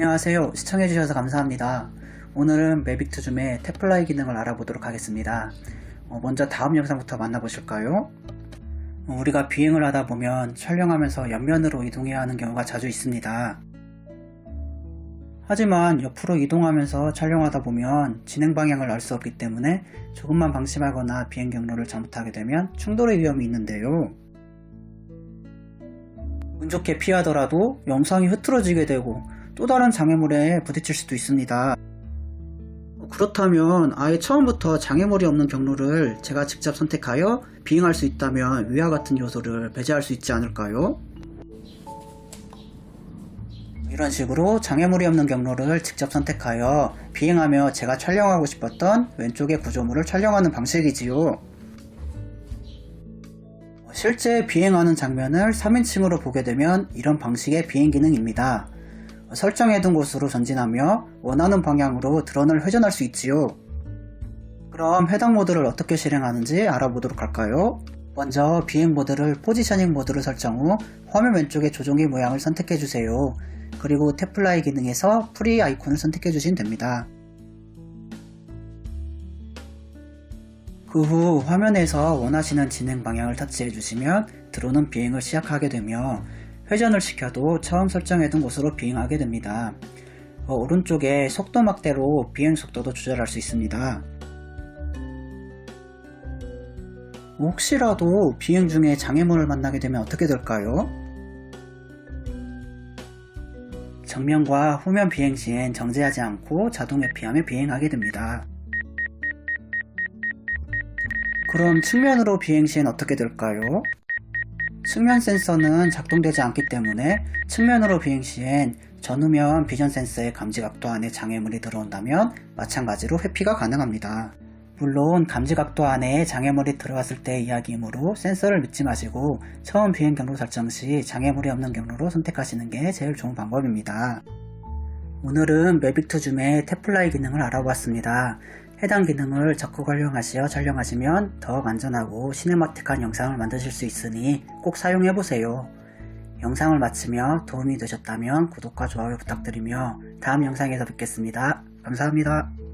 안녕하세요. 시청해주셔서 감사합니다. 오늘은 매빅2 줌의 탭플라이 기능을 알아보도록 하겠습니다. 어, 먼저 다음 영상부터 만나보실까요? 어, 우리가 비행을 하다 보면 촬영하면서 옆면으로 이동해야 하는 경우가 자주 있습니다. 하지만 옆으로 이동하면서 촬영하다 보면 진행 방향을 알 수 없기 때문에 조금만 방심하거나 비행 경로를 잘못하게 되면 충돌의 위험이 있는데요. 운 좋게 피하더라도 영상이 흐트러지게 되고 또 다른 장애물에 부딪힐 수도 있습니다. 그렇다면 아예 처음부터 장애물이 없는 경로를 제가 직접 선택하여 비행할 수 있다면 위와 같은 요소를 배제할 수 있지 않을까요? 이런 식으로 장애물이 없는 경로를 직접 선택하여 비행하며 제가 촬영하고 싶었던 왼쪽의 구조물을 촬영하는 방식이지요. 실제 비행하는 장면을 3인칭으로 보게 되면 이런 방식의 비행 기능입니다. 설정해둔 곳으로 전진하며 원하는 방향으로 드론을 회전할 수 있지요. 그럼 해당 모드를 어떻게 실행하는지 알아보도록 할까요? 먼저 비행 모드를 포지셔닝 모드로 설정 후 화면 왼쪽의 조종기 모양을 선택해 주세요. 그리고 탭플라이 기능에서 프리 아이콘을 선택해 주시면 됩니다. 그 후 화면에서 원하시는 진행 방향을 터치해 주시면 드론은 비행을 시작하게 되며 회전을 시켜도 처음 설정해둔 곳으로 비행하게 됩니다. 어, 오른쪽에 속도 막대로 비행 속도도 조절할 수 있습니다. 혹시라도 비행 중에 장애물을 만나게 되면 어떻게 될까요? 정면과 후면 비행 시엔 정지하지 않고 자동 회피하며 비행하게 됩니다. 그럼 측면으로 비행 시엔 어떻게 될까요? 측면 센서는 작동되지 않기 때문에 측면으로 비행 시엔 전후면 비전 센서의 감지각도 안에 장애물이 들어온다면 마찬가지로 회피가 가능합니다. 물론 감지각도 안에 장애물이 들어왔을 때의 이야기이므로 센서를 믿지 마시고 처음 비행 경로 설정 시 장애물이 없는 경로로 선택하시는 게 제일 좋은 방법입니다. 오늘은 매빅2 줌의 탭플라이 기능을 알아보았습니다. 해당 기능을 적극 활용하시어 촬영하시면 더욱 안전하고 시네마틱한 영상을 만드실 수 있으니 꼭 사용해보세요. 영상을 마치며 도움이 되셨다면 구독과 좋아요 부탁드리며 다음 영상에서 뵙겠습니다. 감사합니다.